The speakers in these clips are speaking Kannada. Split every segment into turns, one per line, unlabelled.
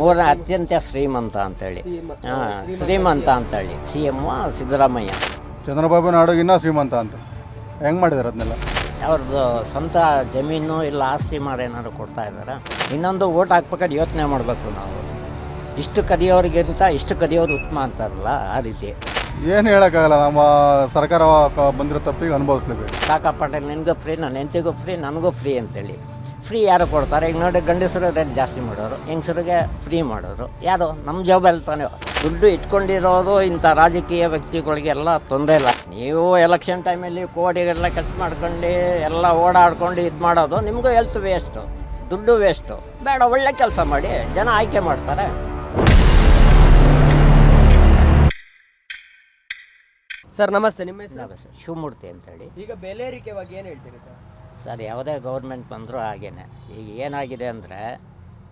ಮೂರನೇ ಅತ್ಯಂತ ಶ್ರೀಮಂತ ಅಂತೇಳಿ. ಹಾಂ ಶ್ರೀಮಂತ ಅಂತೇಳಿ. C M Siddaramaiah.
ಚಂದ್ರಬಾಬು ನಾಡುಗಿನ್ನ ಶ್ರೀಮಂತ ಅಂತ. ಹೆಂಗೆ ಮಾಡಿದಾರೆ ಅದನ್ನೆಲ್ಲ
ಅವ್ರದ್ದು ಸ್ವಂತ ಜಮೀನು ಇಲ್ಲ ಆಸ್ತಿ ಮಾಡಿ ಏನಾದ್ರು ಕೊಡ್ತಾ ಇದ್ದಾರೆ? ಇನ್ನೊಂದು ಓಟ್ ಹಾಕ್ಬೇಕಾದ್ರೆ ಯೋಚನೆ ಮಾಡಬೇಕು ನಾವು. ಇಷ್ಟು ಕದಿಯೋರಿಗಿಂತ ಇಷ್ಟು ಕದಿಯೋರು ಉತ್ತಮ ಅಂತಾರಲ್ಲ ಆ ರೀತಿ.
ಏನು ಹೇಳೋಕ್ಕಾಗಲ್ಲ ನಮ್ಮ ಸರ್ಕಾರ ಬಂದಿರೋ ತಪ್ಪಿಗೆ ಅನುಭವಿಸ್ಲೇಬೇಕು.
ಕಾಕಾ ಪಟೇಲ್ ನಿನಗೂ ಫ್ರೀ ನನ್ನ ಹೆಂಡತಿಗೂ ಫ್ರೀ ನನಗೂ ಫ್ರೀ ಅಂತೇಳಿ. ಫ್ರೀ ಯಾರು ಕೊಡ್ತಾರೆ? ಈಗ ನೋಡಿ ಗಂಡಸರು ರೇಟ್ ಜಾಸ್ತಿ ಮಾಡೋರು ಹೆಂಗಸರಿಗೆ ಫ್ರೀ ಮಾಡೋರು. ಯಾರು? ನಮ್ಮ ಜವಾಬ್ದಾರಿ ತಾನೇ. ದುಡ್ಡು ಇಟ್ಕೊಂಡಿರೋದು ಇಂಥ ರಾಜಕೀಯ ವ್ಯಕ್ತಿಗಳಿಗೆ ಎಲ್ಲ ತೊಂದರೆ ಇಲ್ಲ. ನೀವು ಎಲೆಕ್ಷನ್ ಟೈಮಲ್ಲಿ ಕೋಡಿಗೆಲ್ಲ ಕಟ್ ಮಾಡ್ಕೊಂಡು ಎಲ್ಲ ಓಡಾಡ್ಕೊಂಡು ಇದು ಮಾಡೋದು ನಿಮಗೂ ಹೆಲ್ತ್ ವೇಸ್ಟು ದುಡ್ಡು ವೇಸ್ಟು ಬೇಡ ಒಳ್ಳೆ ಕೆಲಸ ಮಾಡಿ ಜನ ಆಯ್ಕೆ ಮಾಡ್ತಾರೆ.
ಸರ್ ನಮಸ್ತೆ. ನಿಮ್ಮ ಹೆಸರು?
ಶಿವಮೂರ್ತಿ ಅಂತ ಶಿವಮೂರ್ತಿ ಅಂತೇಳಿ.
ಈಗ ಬೆಲೆ ಏರಿಕೆ ಬಗ್ಗೆ ಏನು ಹೇಳ್ತೀರಿ ಸರ್?
ಸರ್, ಯಾವುದೇ ಗೌರ್ಮೆಂಟ್ ಬಂದರೂ ಹಾಗೇ ಈಗ ಏನಾಗಿದೆ ಅಂದರೆ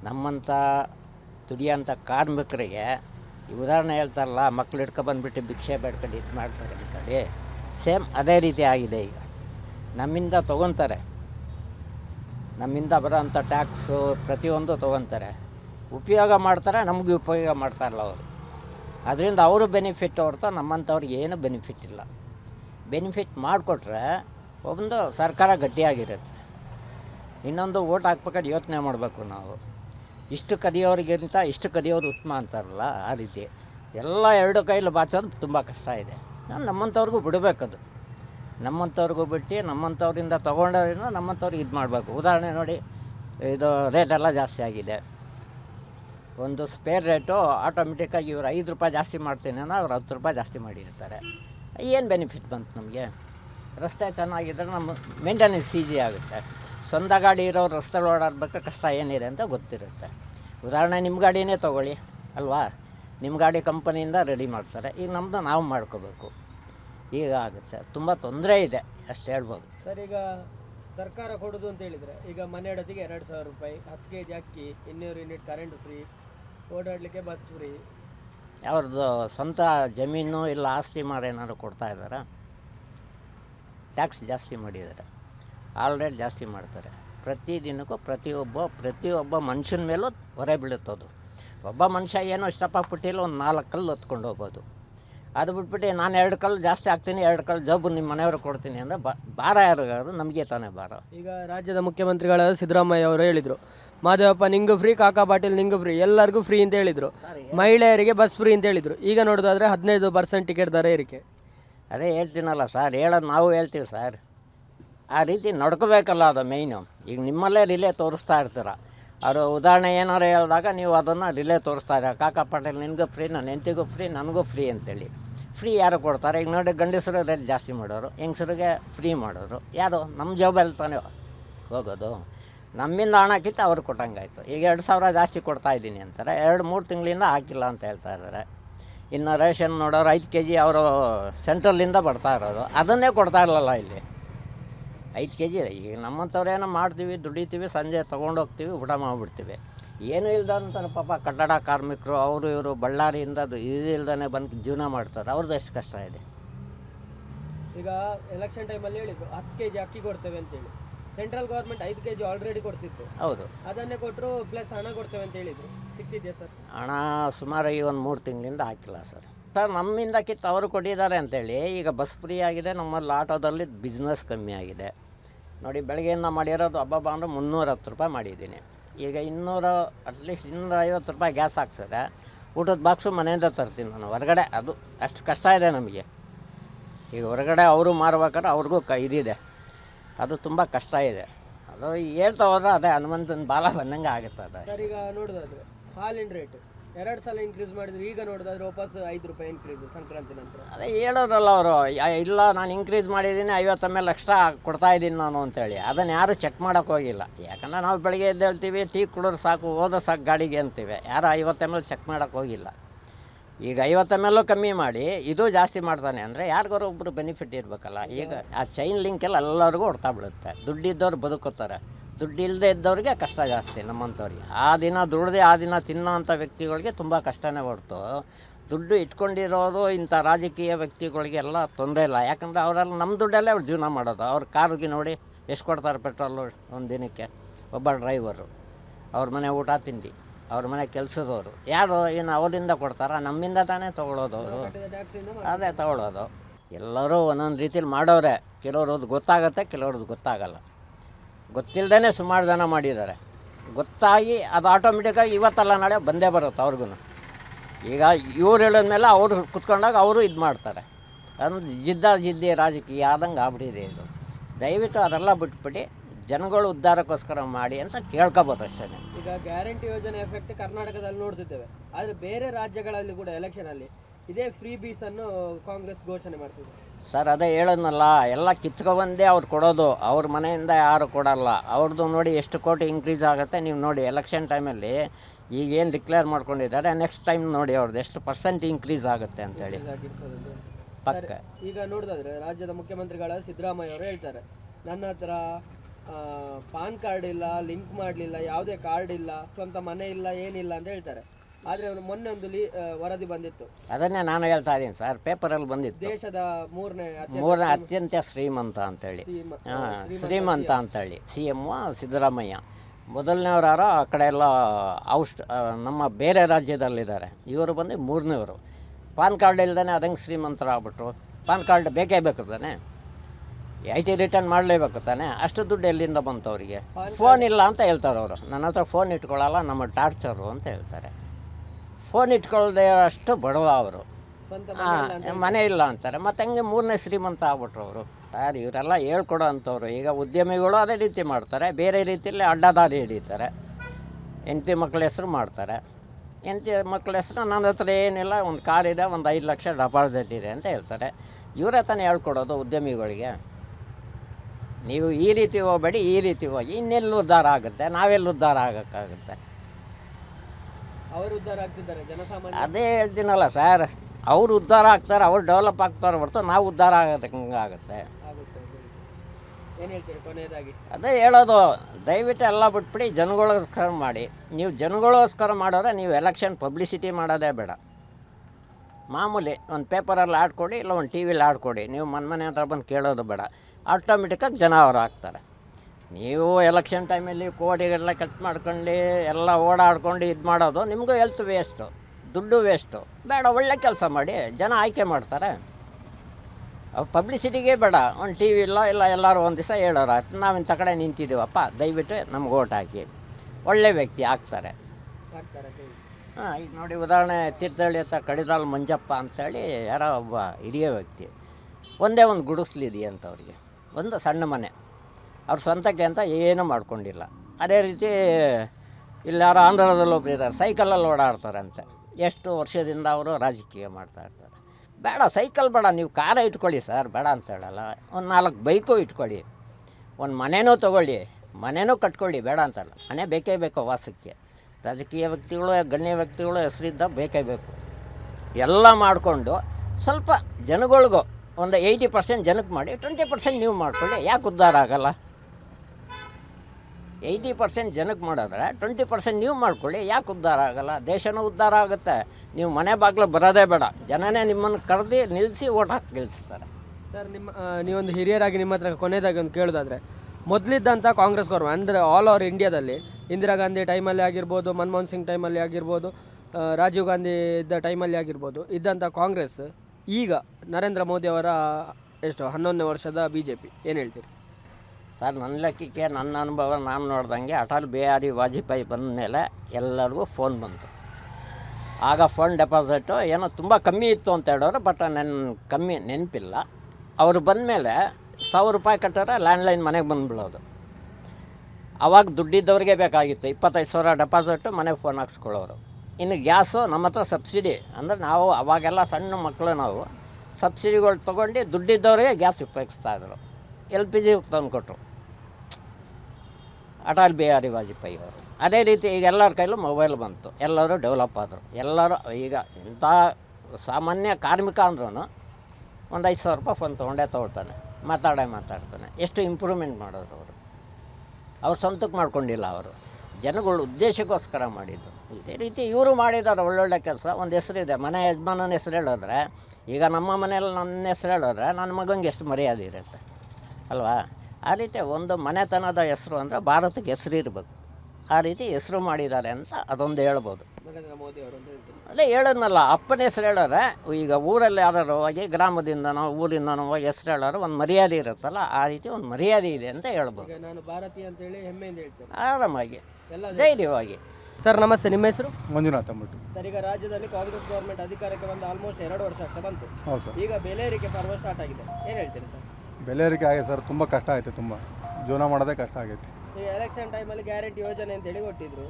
ನಮ್ಮಂಥ ದುಡಿಯೋಂಥ ಕಾರ್ಮಿಕರಿಗೆ ಉದಾಹರಣೆ ಹೇಳ್ತಾರಲ್ಲ, ಮಕ್ಳು ಹಿಡ್ಕೊಬಂದ್ಬಿಟ್ಟು ಭಿಕ್ಷೆ ಬೇಡ್ಕೊಂಡು ಇದು ಮಾಡ್ತಾರೆ ಅಂತೇಳಿ ಸೇಮ್ ಅದೇ ರೀತಿ ಆಗಿದೆ ಈಗ. ನಮ್ಮಿಂದ ತೊಗೊತಾರೆ. ನಮ್ಮಿಂದ ಬರೋಂಥ ಟ್ಯಾಕ್ಸು ಪ್ರತಿಯೊಂದು ತೊಗೊತಾರೆ. ಉಪಯೋಗ ಮಾಡ್ತಾರೆ, ನಮಗೆ ಉಪಯೋಗ ಮಾಡ್ತಾರಲ್ಲ ಅವರು. ಅದರಿಂದ ಅವರು ಬೆನಿಫಿಟ್ ಹೊರತು ನಮ್ಮಂಥವ್ರಿಗೆ ಏನು ಬೆನಿಫಿಟ್ ಇಲ್ಲ. ಬೆನಿಫಿಟ್ ಮಾಡಿಕೊಟ್ರೆ ಒಂದು ಸರ್ಕಾರ ಗಟ್ಟಿಯಾಗಿರುತ್ತೆ. ಇನ್ನೊಂದು ಓಟ್ ಹಾಕ್ಬೇಕಾದ್ರೆ ಯೋಚನೆ ಮಾಡಬೇಕು ನಾವು. ಇಷ್ಟು ಕದಿಯೋರಿಗಿಂತ ಇಷ್ಟು ಕದಿಯೋರು ಉತ್ತಮ ಅಂತಾರಲ್ಲ ಆ ರೀತಿ. ಎಲ್ಲ ಎರಡು ಕೈಲಿ ಬಾಚೋದು ತುಂಬ ಕಷ್ಟ ಇದೆ. ನಾನು ನಮ್ಮಂಥವ್ರಿಗೂ ಬಿಡಬೇಕದು ನಮ್ಮಂಥವ್ರಿಗೂ ಬಿಟ್ಟು ನಮ್ಮಂಥವ್ರಿಂದ ತೊಗೊಂಡೋದ್ರಿಂದ ನಮ್ಮಂಥವ್ರಿಗೆ ಇದು ಮಾಡಬೇಕು. ಉದಾಹರಣೆ ನೋಡಿ, ಇದು ರೇಟೆಲ್ಲ ಜಾಸ್ತಿ ಆಗಿದೆ. ಒಂದು ಸ್ಪೇರ್ ರೇಟು ಆಟೋಮೆಟಿಕ್ಕಾಗಿ ಇವರು ಐದು ರೂಪಾಯಿ ಜಾಸ್ತಿ ಮಾಡ್ತೀನಿ ಅನ್ನೋ ಅವ್ರು ಹತ್ತು ರೂಪಾಯಿ ಜಾಸ್ತಿ ಮಾಡಿರ್ತಾರೆ. ಏನು ಬೆನಿಫಿಟ್ ಬಂತು ನಮಗೆ? ರಸ್ತೆ ಚೆನ್ನಾಗಿದ್ದರೆ ನಮ್ಮ ಮೇಂಟೆನೆನ್ಸ್ ಈಸಿ ಆಗುತ್ತೆ. ಸ್ವಂತ ಗಾಡಿ ಇರೋರು ರಸ್ತೆ ಓಡಾಡ್ಬೇಕಾದ್ರೆ ಕಷ್ಟ ಏನಿದೆ ಅಂತ ಗೊತ್ತಿರುತ್ತೆ. ಉದಾಹರಣೆ ನಿಮ್ಮ ಗಾಡಿನೇ ತೊಗೊಳ್ಳಿ ಅಲ್ವಾ? ನಿಮ್ಮ ಗಾಡಿ ಕಂಪನಿಯಿಂದ ರೆಡಿ ಮಾಡ್ತಾರೆ. ಈಗ ನಮ್ಮದು ನಾವು ಮಾಡ್ಕೋಬೇಕು. ಈಗ ಆಗುತ್ತೆ. ತುಂಬ ತೊಂದರೆ ಇದೆ ಅಷ್ಟು ಹೇಳ್ಬೋದು.
ಸರ್ ಈಗ ಸರ್ಕಾರ ಕೊಡೋದು ಅಂತ ಹೇಳಿದರೆ ಈಗ ಮನೆ ಅಡತಿಗೆ ಎರಡು ಸಾವಿರ ರೂಪಾಯಿ ಹತ್ತು ಕೆ ಜಿ ಅಕ್ಕಿ ಇನ್ನೂರು ಯೂನಿಟ್ ಕರೆಂಟ್ ಫ್ರೀ ಓಡಾಡಲಿಕ್ಕೆ ಬಸ್ ಫ್ರೀ
ಅವ್ರದ್ದು ಸ್ವಂತ ಜಮೀನು ಇಲ್ಲ ಆಸ್ತಿ ಮಾಡಿ ಏನಾದ್ರು ಕೊಡ್ತಾ ಇದ್ದಾರಾ? ಟ್ಯಾಕ್ಸ್ ಜಾಸ್ತಿ ಮಾಡಿದ್ದಾರೆ. ಆಲ್ರೆಡಿ ಜಾಸ್ತಿ ಮಾಡ್ತಾರೆ. ಪ್ರತಿ ದಿನಕ್ಕೂ ಪ್ರತಿಯೊಬ್ಬ ಪ್ರತಿಯೊಬ್ಬ ಮನುಷ್ಯನ ಮೇಲೂ ಹೊರೆ ಬೀಳುತ್ತದು. ಒಬ್ಬ ಮನುಷ್ಯ ಏನೋ ಇಷ್ಟಪಟ್ಟಿಲ್ಲ ಒಂದು ನಾಲ್ಕು ಕಲ್ಲು ಹೊತ್ಕೊಂಡು ಹೋಗ್ಬೋದು. ಅದು ಬಿಟ್ಬಿಟ್ಟು ನಾನು ಎರಡು ಕಲ್ಲು ಜಾಸ್ತಿ ಹಾಕ್ತೀನಿ ಎರಡು ಕಲ್ಲು ಜಬ್ಬು ನಿಮ್ಮ ಮನೆಯವ್ರಿಗೆ ಕೊಡ್ತೀನಿ ಅಂದರೆ ಬ ಭಾರ ಯಾರಿಗಾದ್ರು ನಮಗೆ ತಾನೇ ಭಾರ.
ಈಗ ರಾಜ್ಯದ ಮುಖ್ಯಮಂತ್ರಿಗಳಾದ ಸಿದ್ದರಾಮಯ್ಯ ಅವರು ಹೇಳಿದರು ಮಾಧವಪ್ಪ ನಿಂಗು ಫ್ರೀ ಕಾಕಾ ಪಾಟೀಲ್ ನಿಂಗು ಫ್ರೀ ಎಲ್ಲರಿಗೂ ಫ್ರೀ ಅಂತ ಹೇಳಿದರು. ಮಹಿಳೆಯರಿಗೆ ಬಸ್ ಫ್ರೀ ಅಂತ ಹೇಳಿದರು. ಈಗ ನೋಡೋದಾದರೆ ಹದಿನೈದು ಪರ್ಸೆಂಟ್ ಟಿಕೆಟ್ ದರ ಏರಿಕೆ.
ಅದೇ ಹೇಳ್ತೀನಲ್ಲ ಸರ್, ಹೇಳೋದು ನಾವು ಹೇಳ್ತೀವಿ ಸರ್. ಆ ರೀತಿ ನಡ್ಕೋಬೇಕಲ್ಲ ಅದು ಮೇಯ್ನು ಈಗ ನಿಮ್ಮಲ್ಲೇ ರಿಲೇ ತೋರಿಸ್ತಾ ಇರ್ತೀರ. ಅವರು ಉದಾಹರಣೆ ಏನಾರು ಹೇಳಿದಾಗ ನೀವು ಅದನ್ನು ರಿಲೇ ತೋರಿಸ್ತಾ ಇದ್ದೀರ. ಕಾಕಾ ಪಾಟೀಲ್, ನಿನಗೂ ಫ್ರೀ ನನ್ನ ಹೆಂಡತಿಗೂ ಫ್ರೀ ನನಗೂ ಫ್ರೀ ಅಂತೇಳಿ. ಫ್ರೀ ಯಾರು ಕೊಡ್ತಾರೆ? ಈಗ ನೋಡಿ ಗಂಡಸರು ರೇಟ್ ಜಾಸ್ತಿ ಮಾಡೋರು, ಹೆಂಗಸರಿಗೆ ಫ್ರೀ ಮಾಡೋರು. ಯಾರು? ನಮ್ಮ ಜಾಬಲ್ಲಿ ತಾನೇ ಹೋಗೋದು. ನಮ್ಮಿಂದ ಹಣ ಕಿತ್ತು ಅವ್ರು ಕೊಟ್ಟಂಗಾಯ್ತು. ಈಗ ಎರಡು ಸಾವಿರ ಜಾಸ್ತಿ ಕೊಡ್ತಾ ಇದ್ದೀನಿ ಅಂತಾರೆ. ಎರಡು ಮೂರು ತಿಂಗಳಿಂದ ಹಾಕಿಲ್ಲ ಅಂತ ಹೇಳ್ತಾ ಇದ್ದಾರೆ. ಇನ್ನು ರೇಷನ್ ನೋಡೋರು ಐದು ಕೆ ಜಿ ಅವರು ಸೆಂಟ್ರಲ್ಲಿಂದ ಬರ್ತಾ ಇರೋದು. ಅದನ್ನೇ ಕೊಡ್ತಾ ಇರಲಿಲ್ಲ ಇಲ್ಲಿ. ಐದು ಕೆ ಜಿ ಈಗ ನಮ್ಮಂಥವ್ರೇನೋ ಮಾಡ್ತೀವಿ, ದುಡಿತೀವಿ, ಸಂಜೆ ತೊಗೊಂಡೋಗ್ತೀವಿ ಊಟ ಮಾಡಿಬಿಡ್ತೀವಿ. ಏನೂ ಇಲ್ದಂತಾರೆ ಪಾಪ ಕಟ್ಟಡ ಕಾರ್ಮಿಕರು, ಅವರು ಇವರು ಬಳ್ಳಾರಿಯಿಂದ ಇದು ಇಲ್ದೇ ಬಂದು ಜೀವನ ಮಾಡ್ತಾರೆ. ಅವ್ರದ್ದು ಎಷ್ಟು ಕಷ್ಟ ಇದೆ.
ಈಗ ಎಲೆಕ್ಷನ್ ಟೈಮಲ್ಲಿ ಹೇಳಿದ್ರು, ಹತ್ತು ಕೆ ಜಿ ಅಕ್ಕಿ ಕೊಡ್ತೇವೆ ಅಂತೇಳಿ. ಸೆಂಟ್ರಲ್ ಗೌರ್ಮೆಂಟ್ ಐದು ಕೆ ಜಿ ಆಲ್ರೆಡಿ ಕೊಡ್ತಿತ್ತು.
ಹೌದು.
ಅದನ್ನೇ ಕೊಟ್ಟರು ಪ್ಲಸ್ ಹಣ ಕೊಡ್ತೇವೆ ಅಂತ ಹೇಳಿದ್ರು. ಸಿಕ್ತಿದ್ಯಾ ಸರ್
ಹಣ ಸುಮಾರು ಈ ಒಂದು ಮೂರು ತಿಂಗಳಿಂದ ಹಾಕಿಲ್ಲ ಸರ್ ಸರ್ ನಮ್ಮಿಂದ ಕಿತ್ತು ಅವರು ಕೊಟ್ಟಿದ್ದಾರೆ ಅಂತೇಳಿ ಈಗ ಬಸ್ ಫ್ರೀ ಆಗಿದೆ ನಮ್ಮಲ್ಲಿ ಆಟೋದಲ್ಲಿ ಬಿಸ್ನೆಸ್ ಕಮ್ಮಿ ಆಗಿದೆ. ನೋಡಿ ಬೆಳಗ್ಗೆಯಿಂದ ಮಾಡಿರೋದು ಹಬ್ಬ ಅಂದರೆ ಮುನ್ನೂರ ಹತ್ತು ರೂಪಾಯಿ ಮಾಡಿದ್ದೀನಿ. ಈಗ ಇನ್ನೂರ ಅಟ್ಲೀಸ್ಟ್ ಇನ್ನೂರ ಐವತ್ತು ರೂಪಾಯಿ ಗ್ಯಾಸ್ ಹಾಕ್ಸಿದ್ರೆ ಊಟದ ಬಾಕ್ಸು ಮನೆಯಿಂದ ತರ್ತೀನಿ ನಾನು. ಹೊರಗಡೆ ಅದು ಅಷ್ಟು ಕಷ್ಟ ಇದೆ ನಮಗೆ. ಈಗ ಹೊರಗಡೆ ಅವರು ಮಾರ್ಬೇಕಾದ್ರೆ ಅವ್ರಿಗೂ ಕ ಇದಿದೆ. ಅದು ತುಂಬ ಕಷ್ಟ ಇದೆ. ಅದು ಹೇಳ್ತಾ ಹೋದ್ರೆ ಅದೇ ಹನುಮಂತನ ಬಾಲ ಬಂದಂಗೆ ಆಗುತ್ತೆ ಅದು
ಸರ್ ಈಗ ನೋಡೋದಾದ್ರೆ ಹಾಲಿನ ರೇಟ್ ಎರಡು ಸಲ ಇನ್ಕ್ರೀಸ್ ಮಾಡಿದ್ರು ಈಗ ನೋಡೋದಾದ್ರೆ ವಾಪಸ್ ಐದು ರೂಪಾಯಿ ಇನ್ಕ್ರೀಸ್ ಸಂಕ್ರಾಂತಿ ನಂತರ.
ಅದೇ ಹೇಳೋರಲ್ಲ ಅವರು ಇಲ್ಲ ನಾನು ಇನ್ಕ್ರೀಸ್ ಮಾಡಿದ್ದೀನಿ ಐವತ್ತು ಮೇಲೆ ಎಕ್ಸ್ಟ್ರಾ ಕೊಡ್ತಾ ಇದ್ದೀನಿ ನಾನು ಅಂತೇಳಿ. ಅದನ್ನು ಯಾರು ಚೆಕ್ ಮಾಡೋಕೆ ಹೋಗಿಲ್ಲ. ಯಾಕಂದ್ರೆ ನಾವು ಬೆಳಗ್ಗೆ ಎದ್ದು ಹೇಳ್ತೀವಿ ಟೀ ಕುಡಿದ್ರೆ ಸಾಕು ಹೋದ್ರೆ ಸಾಕು ಗಾಡಿಗೆ ಅಂತೀವಿ. ಯಾರು ಐವತ್ತು ಎಂ ಎಲ್ ಚೆಕ್ ಮಾಡೋಕೆ ಹೋಗಿಲ್ಲ. ಈಗ ಐವತ್ತು ಎಲ್ಲು ಕಮ್ಮಿ ಮಾಡಿ, ಇದು ಜಾಸ್ತಿ ಮಾಡ್ತಾನೆ ಅಂದರೆ ಯಾರಿಗಾರು ಒಬ್ಬರು ಬೆನಿಫಿಟ್ ಇರಬೇಕಲ್ಲ. ಈಗ ಆ ಚೈನ್ ಲಿಂಕೆಲ್ಲ ಎಲ್ಲರಿಗೂ ಹೊಡ್ತಾ ಬಿಡುತ್ತೆ ದುಡ್ಡಿದ್ದವ್ರು ಬದುಕೋತಾರೆ ದುಡ್ಡು ಇಲ್ಲದೆ ಇದ್ದವ್ರಿಗೆ ಕಷ್ಟ ಜಾಸ್ತಿ ನಮ್ಮಂಥವ್ರಿಗೆ. ಆ ದಿನ ದುಡ್ದೆ, ಆ ದಿನ ತಿನ್ನೋ ಅಂಥ ವ್ಯಕ್ತಿಗಳಿಗೆ ತುಂಬ ಕಷ್ಟನೇ ಹೊರ್ತು. ದುಡ್ಡು ಇಟ್ಕೊಂಡಿರೋರು ಇಂಥ ರಾಜಕೀಯ ವ್ಯಕ್ತಿಗಳಿಗೆಲ್ಲ ತೊಂದರೆ ಇಲ್ಲ. ಯಾಕಂದರೆ ಅವರೆಲ್ಲ ನಮ್ಮ ದುಡ್ಡಲ್ಲೇ ಅವ್ರು ಜೀವನ ಮಾಡೋದು. ಅವ್ರ ಕಾರ್ಗೆ ನೋಡಿ ಎಷ್ಟು ಕೊಡ್ತಾರೆ ಪೆಟ್ರೋಲು ಒಂದು ದಿನಕ್ಕೆ ಒಬ್ಬ ಡ್ರೈವರು ಅವ್ರ ಮನೆ ಊಟ, ತಿಂಡಿ. ಅವ್ರ ಮನೆ ಕೆಲಸದವರು. ಯಾರು ಏನು ಅವರಿಂದ ಕೊಡ್ತಾರ, ನಮ್ಮಿಂದ ತಾನೇ ತೊಗೊಳೋದು ಅವರು. ಅದೇ ತಗೊಳ್ಳೋದು ಎಲ್ಲರೂ ಒಂದೊಂದು ರೀತಿಲಿ ಮಾಡೋರೆ. ಕೆಲವ್ರದ್ದು ಗೊತ್ತಾಗತ್ತೆ, ಕೆಲವ್ರದ್ದು ಗೊತ್ತಾಗಲ್ಲ. ಗೊತ್ತಿಲ್ಲದೇ ಸುಮಾರು ಜನ ಮಾಡಿದ್ದಾರೆ. ಗೊತ್ತಾಗಿ ಅದು ಆಟೋಮೆಟಿಕ್ಕಾಗಿ ಇವತ್ತಲ್ಲ, ನಾಳೆ ಬಂದೇ ಬರುತ್ತೆ ಅವ್ರಿಗೂ ಈಗ ಇವ್ರು ಹೇಳಿದ್ಮೇಲೆ ಅವರು ಕುತ್ಕೊಂಡಾಗ ಅವರು ಇದು ಮಾಡ್ತಾರೆ. ಅಂದ್ರೆ ಜಿದ್ದ ಜಿದ್ದಿ ರಾಜಕೀಯ ಆದಂಗೆ ಆಗ್ಬಿಟ್ಟಿದೆ ಇದು. ದಯವಿಟ್ಟು ಅದೆಲ್ಲ ಬಿಟ್ಬಿಟ್ಟು ಜನಗಳು ಉದ್ಧಾರಕ್ಕೋಸ್ಕರ ಮಾಡಿ ಅಂತ ಕೇಳ್ಕೊಬೋದು ಅಷ್ಟೇ
ಈಗ ಗ್ಯಾರಂಟಿ ಯೋಜನೆ ಎಫೆಕ್ಟ್ ಕರ್ನಾಟಕದಲ್ಲಿ ನೋಡ್ತಿದ್ದೇವೆ. ಆದರೆ ಬೇರೆ ರಾಜ್ಯಗಳಲ್ಲಿ ಕೂಡ ಎಲೆಕ್ಷನಲ್ಲಿ ಇದೇ ಫ್ರೀ ಬೀಸ್ ಅನ್ನು ಕಾಂಗ್ರೆಸ್ ಘೋಷಣೆ ಮಾಡ್ತಿದೆ.
ಸರ್ ಅದೇ ಹೇಳೋದ್ನಲ್ಲ ಎಲ್ಲ ಕಿತ್ಕೊಬಂದೇ ಅವ್ರು ಕೊಡೋದು ಅವ್ರ ಮನೆಯಿಂದ ಯಾರು ಕೊಡಲ್ಲ. ಅವ್ರದ್ದು ನೋಡಿ ಎಷ್ಟು ಕೋಟಿ ಇನ್ಕ್ರೀಸ್ ಆಗುತ್ತೆ ನೀವು ನೋಡಿ ಎಲೆಕ್ಷನ್ ಟೈಮಲ್ಲಿ ಈಗ ಏನು ಡಿಕ್ಲೇರ್ ಮಾಡ್ಕೊಂಡಿದ್ದಾರೆ ನೆಕ್ಸ್ಟ್ ಟೈಮ್ ನೋಡಿ ಅವ್ರದ್ದು ಎಷ್ಟು ಪರ್ಸೆಂಟ್ ಇನ್ಕ್ರೀಸ್ ಆಗುತ್ತೆ ಅಂತೇಳಿ. ಪಕ್ಕ.
ಈಗ ನೋಡಿದ್ರೆ ರಾಜ್ಯದ ಮುಖ್ಯಮಂತ್ರಿಗಳ ಸಿದ್ದರಾಮಯ್ಯ ಅವರು ಹೇಳ್ತಾರೆ ನನ್ನ ಹತ್ರ ಪಾನ್ ಕಾರ್ಡ್ ಇಲ್ಲ ಲಿಂಕ್ ಮಾಡಲಿಲ್ಲ ಯಾವುದೇ ಕಾರ್ಡ್ ಇಲ್ಲ ಸ್ವಂತ ಮನೆ ಇಲ್ಲ ಏನಿಲ್ಲ ಅಂತ ಹೇಳ್ತಾರೆ. ಆದರೆ ಅವರು ಮೊನ್ನೆ ಒಂದು ಲೀ ವರದಿ ಬಂದಿತ್ತು.
ಅದನ್ನೇ ನಾನು ಹೇಳ್ತಾ ಇದ್ದೀನಿ ಸರ್ ಪೇಪರಲ್ಲಿ ಬಂದಿತ್ತು.
ದೇಶದ ಮೂರನೇ ಅತ್ಯಂತ
ಮೂರನೇ ಅತ್ಯಂತ ಶ್ರೀಮಂತ ಅಂತೇಳಿ.
ಶ್ರೀಮ-
ಹಾಂ ಶ್ರೀಮಂತ ಅಂತೇಳಿ. C M Siddaramaiah. ಮೊದಲನೇವ್ರಾರ ಆ ಕಡೆ ಎಲ್ಲ ಆ, ನಮ್ಮ ಬೇರೆ ರಾಜ್ಯದಲ್ಲಿದ್ದಾರೆ. ಇವರು ಬಂದು ಮೂರನೇವರು. ಪಾನ್ ಕಾರ್ಡ್ ಇಲ್ದೇ ಅದಂಗೆ ಶ್ರೀಮಂತರಾಗ್ಬಿಟ್ರು. ಪಾನ್ ಕಾರ್ಡ್ ಬೇಕೇ ಬೇಕು ತಾನೆ? ಐ ಟಿ ರಿಟರ್ನ್ ಮಾಡಲೇಬೇಕು ತಾನೆ? ಅಷ್ಟು ದುಡ್ಡು ಎಲ್ಲಿಂದ ಬಂತು ಅವರಿಗೆ ಫೋನ್ ಇಲ್ಲ ಅಂತ ಹೇಳ್ತಾರೆ ಅವರು. ನನ್ನ ಹತ್ರ ಫೋನ್ ಇಟ್ಕೊಳ್ಳಲ್ಲ ನಮ್ಮ ಟಾರ್ಚರು ಅಂತ ಹೇಳ್ತಾರೆ. ಫೋನ್ ಇಟ್ಕೊಳ್ಳದೆ ಅಷ್ಟು ಬಡವ ಅವರು. ಹಾಂ ಮನೆ ಇಲ್ಲ ಅಂತಾರೆ. ಮತ್ತು ಹಂಗೆ ಮೂರನೇ ಶ್ರೀಮಂತ ಆಗ್ಬಿಟ್ರು ಅವರು. ಯಾರು ಇವರೆಲ್ಲ ಹೇಳ್ಕೊಡೋ ಅಂಥವ್ರು. ಈಗ ಉದ್ಯಮಿಗಳು ಅದೇ ರೀತಿ ಮಾಡ್ತಾರೆ. ಬೇರೆ ರೀತಿಯಲ್ಲಿ ಅಡ್ಡದಾರಿ ಹಿಡಿತಾರೆ. ಹೆಂಡತಿ ಮಕ್ಕಳ ಹೆಸರು ಮಾಡ್ತಾರೆ. ಹೆಂಡತಿ ಮಕ್ಕಳ ಹೆಸರು ನನ್ನ ಹತ್ರ ಏನಿಲ್ಲ ಒಂದು ಕಾರ್ ಇದೆ ಒಂದು ಐದು ಲಕ್ಷ ಡೆಪಾಸಿಟ್ ಇದೆ ಅಂತ ಹೇಳ್ತಾರೆ. ಇವರೇ ತಾನೇ ಹೇಳ್ಕೊಡೋದು ಉದ್ಯಮಿಗಳಿಗೆ. ನೀವು ಈ ರೀತಿ ಹೋಗಬೇಡಿ ಈ ರೀತಿ ಹೋಗಿ. ಇನ್ನೆಲ್ಲಿ ಉದ್ಧಾರ ಆಗುತ್ತೆ? ನಾವೆಲ್ಲಿ ಉದ್ಧಾರ ಆಗೋಕ್ಕಾಗುತ್ತೆ?
ಅವರು ಉದ್ಧಾರ ಆಗ್ತಿದ್ದಾರೆ ಜನಸಾಮಾನ್ಯ
ಅದೇ ಹೇಳ್ತೀನಲ್ಲ ಸರ್ ಅವ್ರು ಉದ್ಧಾರ ಆಗ್ತಾರೆ ಅವ್ರು ಡೆವಲಪ್ ಆಗ್ತಾರೆ ಹೊರತು ನಾವು ಉದ್ಧಾರ ಆಗೋದಕ್ಕೆ ಆಗುತ್ತೆ?
ಆಗುತ್ತೆ ಏನು ಹೇಳ್ತೀರಿ ಕೊನೆಯದಾಗಿ?
ಅದೇ ಹೇಳೋದು ದಯವಿಟ್ಟು ಎಲ್ಲ ಬಿಟ್ಬಿಡಿ ಜನಗಳಿಗೋಸ್ಕರ ಮಾಡಿ. ನೀವು ಜನಗಳಿಗೋಸ್ಕರ ಮಾಡಿದ್ರೆ ನೀವು ಎಲೆಕ್ಷನ್ ಪಬ್ಲಿಸಿಟಿ ಮಾಡೋದೇ ಬೇಡ. ಮಾಮೂಲಿ ಒಂದು ಪೇಪರಲ್ಲಿ ಆಡ್ಕೊಡಿ ಇಲ್ಲ ಒಂದು ಟಿ ವಿಲಿ ಆಡ್ಕೊಡಿ ನೀವು ಮನೆ ಮನೆ ಹತ್ರ ಬಂದು ಕೇಳೋದು ಬೇಡ. ಆಟೋಮೆಟಿಕ್ಕಾಗಿ ಜನ ಅವರು ಆಗ್ತಾರೆ. ನೀವು ಎಲೆಕ್ಷನ್ ಟೈಮಲ್ಲಿ ಕೋಟಿಗೆಲ್ಲ ಕಟ್ ಮಾಡ್ಕೊಂಡು ಎಲ್ಲ ಓಡಾಡ್ಕೊಂಡು ಇದು ಮಾಡೋದು ನಿಮಗೂ ಹೆಲ್ತ್ ವೇಸ್ಟು, ದುಡ್ಡು ವೇಸ್ಟು. ಬೇಡ, ಒಳ್ಳೆ ಕೆಲಸ ಮಾಡಿ, ಜನ ಆಯ್ಕೆ ಮಾಡ್ತಾರೆ. ಅವು ಪಬ್ಲಿಸಿಟಿಗೆ ಬೇಡ. ಒಂದು ಟಿ ವಿ ಇಲ್ಲ ಇಲ್ಲ ಎಲ್ಲರೂ ಒಂದು ದಿವಸ ಹೇಳೋರು, ಆಯ್ತು ನಾವು ಇಂಥ ಕಡೆ ನಿಂತಿದ್ದೀವಪ್ಪ, ದಯವಿಟ್ಟು ನಮ್ಗೆ ಓಟ್ ಹಾಕಿ. ಒಳ್ಳೆ ವ್ಯಕ್ತಿ ಆಗ್ತಾರೆ. ಹಾಂ ಈಗ ನೋಡಿ, ಉದಾಹರಣೆ ತೀರ್ಥಹಳ್ಳಿ ಹತ್ರ ಕಡಿದಾಲ್ ಮಂಜಪ್ಪ ಅಂತೇಳಿ ಯಾರೋ ಒಬ್ಬ ಹಿರಿಯ ವ್ಯಕ್ತಿ. ಒಂದೇ ಒಂದು ಗುಡಿಸ್ಲಿದೆಯಂತ ಅವರಿಗೆ. ಒಂದು ಸಣ್ಣ ಮನೆ. ಅವ್ರ ಸ್ವಂತಕ್ಕೆ ಅಂತ ಏನೂ ಮಾಡ್ಕೊಂಡಿಲ್ಲ. ಅದೇ ರೀತಿ ಇಲ್ಲಿ ಯಾರೋ ಆಂಧ್ರದಲ್ಲಿ ಒಬ್ರು ಇದ್ದಾರೆ ಸೈಕಲಲ್ಲಿ ಓಡಾಡ್ತಾರಂತೆ ಎಷ್ಟು ವರ್ಷದಿಂದ ಅವರು ರಾಜಕೀಯ ಮಾಡ್ತಾ ಇರ್ತಾರೆ. ಬೇಡ, ಸೈಕಲ್ ಬೇಡ, ನೀವು ಕಾರ ಇಟ್ಕೊಳ್ಳಿ ಸರ್, ಬೇಡ ಅಂತ ಹೇಳಲ್ಲ. ಒಂದು ನಾಲ್ಕು ಬೈಕು ಇಟ್ಕೊಳ್ಳಿ. ಒಂದು ಮನೆನೂ ತೊಗೊಳ್ಳಿ, ಮನೆನೂ ಕಟ್ಕೊಳ್ಳಿ, ಬೇಡ ಅಂತಲ್ಲ ಮನೆ ಬೇಕೇ ಬೇಕು ವಾಸಕ್ಕೆ. ರಾಜಕೀಯ ವ್ಯಕ್ತಿಗಳು, ಗಣ್ಯ ವ್ಯಕ್ತಿಗಳು ಹೆಸರಿದ್ದ ಬೇಕೇ ಬೇಕು. ಎಲ್ಲ ಮಾಡಿಕೊಂಡು ಸ್ವಲ್ಪ ಜನಗಳಿಗೂ ಒಂದು ಏಯ್ಟಿ ಪರ್ಸೆಂಟ್ ಜನಕ್ಕೆ ಮಾಡಿ, ಟ್ವೆಂಟಿ ಪರ್ಸೆಂಟ್ ನೀವು ಮಾಡ್ಕೊಳ್ಳಿ, ಯಾಕೆ ಉದ್ಧಾರ ಆಗಲ್ಲ? ಏಯ್ಟಿ ಪರ್ಸೆಂಟ್ ಜನಕ್ಕೆ ಮಾಡಿದ್ರೆ ಟ್ವೆಂಟಿ ಪರ್ಸೆಂಟ್ ನೀವು ಮಾಡ್ಕೊಳ್ಳಿ, ಯಾಕೆ ಉದ್ಧಾರ ಆಗಲ್ಲ? ದೇಶನೂ ಉದ್ಧಾರ ಆಗುತ್ತೆ. ನೀವು ಮನೆ ಬಾಗಿಲು ಬರೋದೇ ಬೇಡ. ಜನನೇ ನಿಮ್ಮನ್ನು ಕರೆದು ನಿಲ್ಲಿಸಿ ಓಟ್ ಹಾಕಿ ಗೆಲ್ಲಿಸ್ತಾರೆ.
ಸರ್, ನಿಮ್ಮ ನೀವೊಂದು ಹಿರಿಯರಾಗಿ ನಿಮ್ಮ ಹತ್ರ ಕೊನೆಯದಾಗಿ ಒಂದು ಕೇಳೋದಾದ್ರೆ, ಮೊದಲಿದ್ದಂಥ ಕಾಂಗ್ರೆಸ್ ಗೌರ್ಮೆಂಟ್ ಅಂದರೆ ಆಲ್ ಓವರ್ ಇಂಡಿಯಾದಲ್ಲಿ ಇಂದಿರಾ ಗಾಂಧಿ ಟೈಮಲ್ಲಿ ಆಗಿರ್ಬೋದು, ಮನಮೋಹನ್ ಸಿಂಗ್ ಟೈಮಲ್ಲಿ ಆಗಿರ್ಬೋದು ರಾಜೀವ್ ಗಾಂಧಿ ಇದ್ದ ಟೈಮಲ್ಲಿ ಆಗಿರ್ಬೋದು ಇದ್ದಂಥ ಕಾಂಗ್ರೆಸ್ ಈಗ ನರೇಂದ್ರ ಮೋದಿ ಅವರ ಎಷ್ಟು, ಹನ್ನೊಂದನೇ ವರ್ಷದ ಬಿ ಜೆ ಪಿ ಏನು ಹೇಳ್ತೀರಿ?
ಸರ್, ನನ್ನ ಲೆಕ್ಕಕ್ಕೆ ನನ್ನ ಅನುಭವ ನಾನು ನೋಡ್ದಂಗೆ ಅಟಲ್ ಬಿಹಾರಿ ವಾಜಪೇಯಿ ಬಂದ ಮೇಲೆ ಎಲ್ಲರಿಗೂ ಫೋನ್ ಬಂತು. ಆಗ ಫೋನ್ ಡೆಪಾಸಿಟು ಏನೋ ತುಂಬ ಕಮ್ಮಿ ಇತ್ತು ಅಂತ ಹೇಳೋರು ಬಟ್ ನನ್ನ ಕಮ್ಮಿ ನೆನಪಿಲ್ಲ. ಅವರು ಬಂದಮೇಲೆ ಸಾವಿರ ರೂಪಾಯಿ ಕಟ್ಟೋರೆ ಲ್ಯಾಂಡ್ಲೈನ್ ಮನೆಗೆ ಬಂದುಬಿಡೋದು. ಅವಾಗ ದುಡ್ಡಿದ್ದವ್ರಿಗೆ ಬೇಕಾಗಿತ್ತು. ಇಪ್ಪತ್ತೈದು ಸಾವಿರ ಡೆಪಾಸಿಟ್ ಮನೆಗೆ ಫೋನ್ ಹಾಕ್ಸ್ಕೊಳ್ಳೋರು. ಇನ್ನು ಗ್ಯಾಸು ನಮ್ಮ ಹತ್ರ ಸಬ್ಸಿಡಿ. ಅಂದರೆ ನಾವು ಅವಾಗೆಲ್ಲ ಸಣ್ಣ ಮಕ್ಕಳು ನಾವು. ಸಬ್ಸಿಡಿಗಳು ತೊಗೊಂಡು ದುಡ್ಡಿದ್ದವ್ರಿಗೆ ಗ್ಯಾಸ್ ಉಪಯೋಗಿಸ್ತಾ ಇದ್ರು. ಎಲ್ ಪಿ ಜಿ ತಂದು ಕೊಟ್ಟರು ಅಟಲ್ ಬಿಹಾರಿ ವಾಜಪೇಯಿ ಅವರು. ಅದೇ ರೀತಿ ಈಗ ಎಲ್ಲರ ಕೈಲೂ ಮೊಬೈಲ್ ಬಂತು. ಎಲ್ಲರೂ ಡೆವಲಪ್ ಆದರು. ಎಲ್ಲರೂ ಈಗ ಇಂಥ ಸಾಮಾನ್ಯ ಕಾರ್ಮಿಕ ಅಂದ್ರೂ ಒಂದು ಐದು ಸಾವಿರ ರೂಪಾಯಿ ಫೋನ್ ತೊಗೊಂಡೇ ತೊಗೊಳ್ತಾನೆ. ಮಾತಾಡೇ ಮಾತಾಡ್ತಾನೆ. ಎಷ್ಟು ಇಂಪ್ರೂವ್ಮೆಂಟ್ ಮಾಡೋರು ಅವರು. ಅವ್ರು ಸ್ವಂತಕ್ಕೆ ಮಾಡ್ಕೊಂಡಿಲ್ಲ ಅವರು. ಜನಗಳು ಉದ್ದೇಶಕ್ಕೋಸ್ಕರ ಮಾಡಿದ್ದು. ಇದೇ ರೀತಿ ಇವರು ಮಾಡಿದ್ದಾರೆ ಒಳ್ಳೊಳ್ಳೆ ಕೆಲಸ. ಒಂದು ಹೆಸರಿದೆ ಮನೆ ಯಜಮಾನನ ಹೆಸರು ಹೇಳಿದ್ರೆ, ಈಗ ನಮ್ಮ ಮನೆಯಲ್ಲಿ ನನ್ನ ಹೆಸರು ಹೇಳಿದ್ರೆ ನನ್ನ ಮಗಂಗೆ ಎಷ್ಟು ಮರ್ಯಾದೆ ಇರುತ್ತೆ? ಅಲ್ವಾ? ಆ ರೀತಿ ಒಂದು ಮನೆತನದ ಹೆಸರು ಅಂದರೆ ಭಾರತಕ್ಕೆ ಹೆಸರು ಇರಬೇಕು. ಆ ರೀತಿ ಹೆಸರು ಮಾಡಿದ್ದಾರೆ ಅಂತ ಅದೊಂದು ಹೇಳ್ಬೋದು.
ನರೇಂದ್ರ ಮೋದಿ ಅವರು ಅಂತ ಹೇಳ್ತೀನಿ
ಅಲ್ಲೇ ಹೇಳೋದ್ನಲ್ಲ ಅಪ್ಪನ ಹೆಸರು ಹೇಳೋರೆ ಈಗ ಊರಲ್ಲಿ ಯಾರು ಹೋಗಿ ಗ್ರಾಮದಿಂದನೋ ಊರಿಂದನೋ ಹೋಗಿ ಹೆಸರು ಹೇಳೋರು ಒಂದು ಮರ್ಯಾದೆ ಇರುತ್ತಲ್ಲ ಆ ರೀತಿ ಒಂದು ಮರ್ಯಾದೆ ಇದೆ ಅಂತ ಹೇಳ್ಬೋದು.
ಈಗ ನಾನು ಭಾರತೀಯ ಅಂತ ಹೇಳಿ ಹೆಮ್ಮೆಯಿಂದ ಹೇಳ್ತೇನೆ.
ಆರಾಮಾಗಿ
ಎಲ್ಲ
ಧೈರ್ಯವಾಗಿ.
ಸರ್ ನಮಸ್ತೆ ನಿಮ್ಮ ಹೆಸರು?
ಮಂಜುನಾಥ ಅಂದ್ಬಿಟ್ಟು
ಸರ್ ಈಗ ರಾಜ್ಯದಲ್ಲಿ ಕಾಂಗ್ರೆಸ್ ಗೌರ್ಮೆಂಟ್ ಅಧಿಕಾರಕ್ಕೆ ಬಂದು ಆಲ್ಮೋಸ್ಟ್ ಎರಡು ವರ್ಷ ಆಗ್ತಾ ಬಂತು.
ಹೌದು ಸರ್.
ಈಗ ಬೆಲೆ ಏರಿಕೆ ಪರ್ವ ಸ್ಟಾರ್ಟ್ ಆಗಿದೆ. ಏನು ಹೇಳ್ತೀರಿ ಸರ್?
ಬೆಲೆ ಏರಿಕೆ ಆಗಿದೆ ಸರ್ ತುಂಬ ಕಷ್ಟ ಆಯಿತು ತುಂಬ. ಜೀವನ ಮಾಡೋದೇ ಕಷ್ಟ ಆಗೈತೆ.
ಈಗ ಎಲೆಕ್ಷನ್ ಟೈಮಲ್ಲಿ ಗ್ಯಾರಂಟಿ ಯೋಜನೆ ಅಂತ ಹೇಳಿ ಕೊಟ್ಟಿದ್ರು.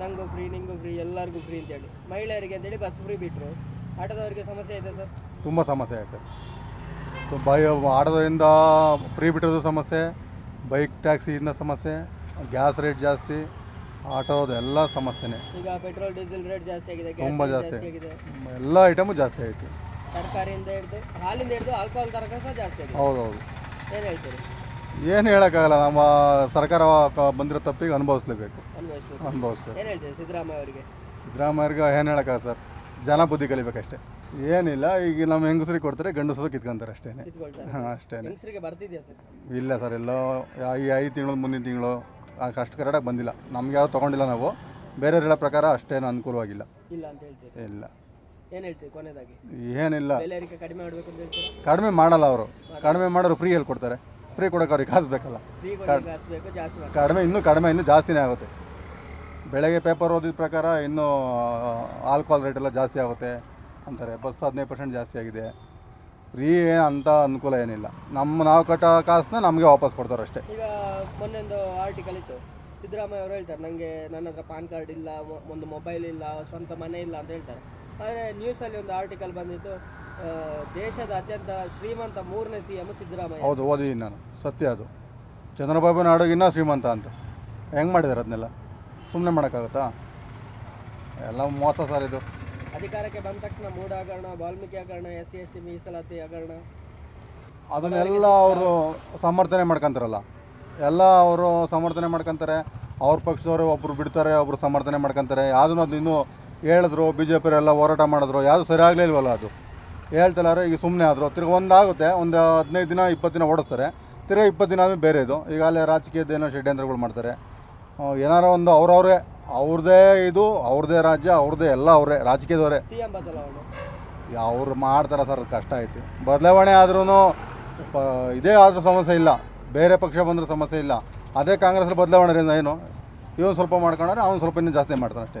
ನಂಗೂ ಫ್ರೀ ನಿಂಗೂ ಫ್ರೀ ಎಲ್ಲರಿಗೂ ಫ್ರೀ ಅಂತೇಳಿ ಮಹಿಳೆಯರಿಗೆ ಅಂತೇಳಿ ಬಸ್ ಫ್ರೀ ಬಿಟ್ಟರು ಆಟೋದವರಿಗೆ ಸಮಸ್ಯೆ ಇದೆ ಸರ್?
ತುಂಬ ಸಮಸ್ಯೆ ಇದೆ ಸರ್. ಬೈ ಆಟೋದಿಂದ ಫ್ರೀ ಬಿಟ್ಟಿರೋದು ಸಮಸ್ಯೆ ಬೈಕ್ ಟ್ಯಾಕ್ಸಿಯಿಂದ ಸಮಸ್ಯೆ ಗ್ಯಾಸ್ ರೇಟ್ ಜಾಸ್ತಿ ಆಟೋದು ಎಲ್ಲ ಸಮಸ್ಯೆನೇ.
ಈಗ ಪೆಟ್ರೋಲ್ ಡೀಸೆಲ್ ರೇಟ್ ಜಾಸ್ತಿ ಆಗಿದೆ
ತುಂಬ ಜಾಸ್ತಿ.
ಆಗಿದೆ.
ಎಲ್ಲ ಐಟಮು ಜಾಸ್ತಿ ಆಯಿತು.
ತರಕಾರಿಯಿಂದ ಹಿಡಿದು ಹಾಲಿಂದ ಹಿಡಿದು ಆಲ್ಕೋಹಾಲ್ ತರಕಾರಿ ಸಹ ಜಾಸ್ತಿ ಆಗಿದೆ.
ಹೌದು ಹೌದು
ಏನು ಹೇಳ್ತೀರಿ?
ಏನು ಹೇಳೋಕ್ಕಾಗಲ್ಲ ನಮ್ಮ ಸರ್ಕಾರ ಕ- ಬಂದಿರೋ ತಪ್ಪಿಗೆ ಅನುಭವಿಸ್ಲೇಬೇಕು.
ಅನ್ಭವಿಸ್ಬೇಕು.
ಅನುಭವಿಸ್ಬೇಕು.
ಏನು ಹೇಳ್ತೀರಿ ಸಿದ್ದರಾಮಯ್ಯ ಅವರಿಗೆ?
ಸಿದ್ದರಾಮಯ್ಯರಿಗೆ ಏನು ಹೇಳೋಕ್ಕಾಗ ಸರ್. ಜನ ಬುದ್ಧಿ ಕಲಿಬೇಕಷ್ಟೇ. ಏನಿಲ್ಲ ಈಗ ನಮ್ಮ ಹೆಂಗಸ್ರಿಗೆ ಕೊಡ್ತಾರೆ ಗಂಡಸರು ಕಿತ್ಕೊಂತಾರೆ ಅಷ್ಟೇ
ಕಿತ್ಕೊಳ್ತಾರೆ.
ಹಾಂ ಅಷ್ಟೇ
ಹೆಂಗಸರಿಗೆ ಬರ್ತಿದ್ಯಾ ಸರ್?
ಇಲ್ಲ ಸರ್ ಎಲ್ಲೋ ಈ ಐದು ತಿಂಗಳು ಮುಂದಿನ ತಿಂಗಳು ಅಷ್ಟು ಕರೆಕ್ಟಾಗಿ ಬಂದಿಲ್ಲ. ನಮ್ಗೆ ಯಾವ್ದು ತೊಗೊಂಡಿಲ್ಲ ನಾವು. ಬೇರೆಯವ್ರು ಹೇಳೋ ಪ್ರಕಾರ ಅಷ್ಟೇನು ಅನುಕೂಲವಾಗಿಲ್ಲ.
ಇಲ್ಲ ಅಂತ ಹೇಳ್ತೀರಿ.
ಇಲ್ಲ.
ಏನು ಹೇಳ್ತೀರಿ ಕೊನೆಯದಾಗಿ
ಏನಿಲ್ಲ.
ಬೆಲೆ ಏರಿಕೆ ಕಡಿಮೆ ಮಾಡಬೇಕು ಅಂತ ಹೇಳ್ತೀರಾ?
ಕಡಿಮೆ ಮಾಡಲ್ಲ ಅವರು. ಕಡಿಮೆ ಮಾಡೋರು ಫ್ರೀ ಕೊಡ್ತಾರೆ. ಫ್ರೀ ಕೊಡೋಕೆ ಅವ್ರಿಗೆ ಕಾಸು ಬೇಕಲ್ಲ ಕಡಿಮೆ ಇನ್ನೂ ಕಡಿಮೆ ಇನ್ನೂ ಜಾಸ್ತಿನೇ ಆಗುತ್ತೆ. ಬೆಳಗ್ಗೆ ಪೇಪರ್ ಓದಿದ ಪ್ರಕಾರ ಇನ್ನೂ ಆಲ್ಕೋಹಾಲ್ ರೇಟ್ ಎಲ್ಲ ಜಾಸ್ತಿ ಆಗುತ್ತೆ ಅಂತಾರೆ. ಬಸ್ ಹದಿನೈದು ಪರ್ಸೆಂಟ್ ಜಾಸ್ತಿ ಆಗಿದೆ. ಫ್ರೀ ಏನು ಅಂತ ಅನುಕೂಲ ಏನಿಲ್ಲ. ನಮ್ಮ ನಾವು ಕಟ್ಟೋ ಕಾಸನ್ನ ನಮಗೆ ವಾಪಸ್ ಕೊಡ್ತಾರೆ ಅಷ್ಟೇ.
ಈಗ ಮೊನ್ನೊಂದು ಆರ್ಟಿಕಲ್ ಇತ್ತು. ಸಿದ್ದರಾಮಯ್ಯ ಅವರು ಹೇಳ್ತಾರೆ ನನಗೆ ನನ್ನ ಹತ್ರ ಪಾನ್ ಕಾರ್ಡ್ ಇಲ್ಲ ಮೊ- ಒಂದು ಮೊಬೈಲ್ ಇಲ್ಲ ಸ್ವಂತ ಮನೆ ಇಲ್ಲ ಅಂತ ಹೇಳ್ತಾರೆ. ಆದರೆ ನ್ಯೂಸಲ್ಲಿ ಒಂದು ಆರ್ಟಿಕಲ್ ಬಂದಿತ್ತು. ದೇಶದ ಅತ್ಯಂತ ಶ್ರೀಮಂತ ಮೂರನೇ ಸಿ ಎಂ ಸಿದ್ದರಾಮಯ್ಯ.
ಹೌದು ಓದಿದ್ದೀನಿ ನಾನು. ಸತ್ಯ ಅದು. ಚಂದ್ರಬಾಬು ನಾಡುಗಿನ್ನ ಶ್ರೀಮಂತ ಅಂತ. ಹೆಂಗೆ ಮಾಡಿದ್ದಾರೆ ಅದನ್ನೆಲ್ಲ ಸುಮ್ಮನೆ ಮಾಡೋಕ್ಕಾಗುತ್ತಾ? ಎಲ್ಲ ಮೋಸ ಸರ್ ಇದು.
ಅಧಿಕಾರಕ್ಕೆ ಬಂದ ತಕ್ಷಣ ಮೂಢ ಹಗರಣ ವಾಲ್ಮೀಕಿ ಹಗರಣ ಎಸ್ ಸಿ ಎಸ್ ಟಿ ಮೀಸಲಾತಿ ಹಗರಣ
ಅದನ್ನೆಲ್ಲ ಅವರು ಸಮರ್ಥನೆ ಮಾಡ್ಕೊಂತಾರಲ್ಲ. ಎಲ್ಲ ಅವರು ಸಮರ್ಥನೆ ಮಾಡ್ಕೊಂತಾರೆ. ಅವ್ರ ಪಕ್ಷದವರು ಒಬ್ಬರು ಬಿಡ್ತಾರೆ ಒಬ್ಬರು ಸಮರ್ಥನೆ ಮಾಡ್ಕೊಂತಾರೆ. ಯಾವುದನ್ನು ಅದು ಇನ್ನೂ ಹೇಳಿದ್ರು ಬಿ ಜೆ ಪಿಯವರೆಲ್ಲ ಹೋರಾಟ ಮಾಡಿದ್ರು ಯಾರು ಸರಿ ಆಗಲಿಲ್ವಲ್ಲ ಅದು. ಹೇಳ್ತಿಲ್ಲಾರೆ ಈಗ ಸುಮ್ಮನೆ ಆದರು. ತಿರ್ಗಿ ಒಂದಾಗುತ್ತೆ ಒಂದು ಹದಿನೈದು ದಿನ ಇಪ್ಪತ್ತು ದಿನ ಓಡಿಸ್ತಾರೆ. ತಿರ್ಗಿ ಇಪ್ಪತ್ತು ದಿನ ಬೇರೆ ಇದು. ಈಗ ಅಲ್ಲೇ ಏನೋ ಷಡ್ಯಂತ್ರಗಳು ಮಾಡ್ತಾರೆ. ಏನಾರೋ ಒಂದು ಅವ್ರವ್ರೇ ಅವ್ರದ್ದೇ ಇದು ಅವ್ರದ್ದೇ ರಾಜ್ಯ ಅವ್ರದ್ದೇ ಎಲ್ಲ ಅವರೇ ರಾಜಕೀಯದವರೇ. ಅವ್ರು ಮಾಡ್ತಾರೆ ಸರ್ ಅದು ಕಷ್ಟ ಐತಿ. ಬದಲಾವಣೆ ಆದ್ರೂ ಇದೇ ಆದರೂ ಸಮಸ್ಯೆ ಇಲ್ಲ. ಬೇರೆ ಪಕ್ಷ ಬಂದರೂ ಸಮಸ್ಯೆ ಇಲ್ಲ. ಅದೇ ಕಾಂಗ್ರೆಸ್ ಬದಲಾವಣೆ ಏನು? ಇವನು ಸ್ವಲ್ಪ ಮಾಡ್ಕೊಂಡ್ರೆ ಅವ್ನು ಸ್ವಲ್ಪ ಇನ್ನೂ ಜಾಸ್ತಿ ಮಾಡ್ತಾನೆ ಅಷ್ಟೇ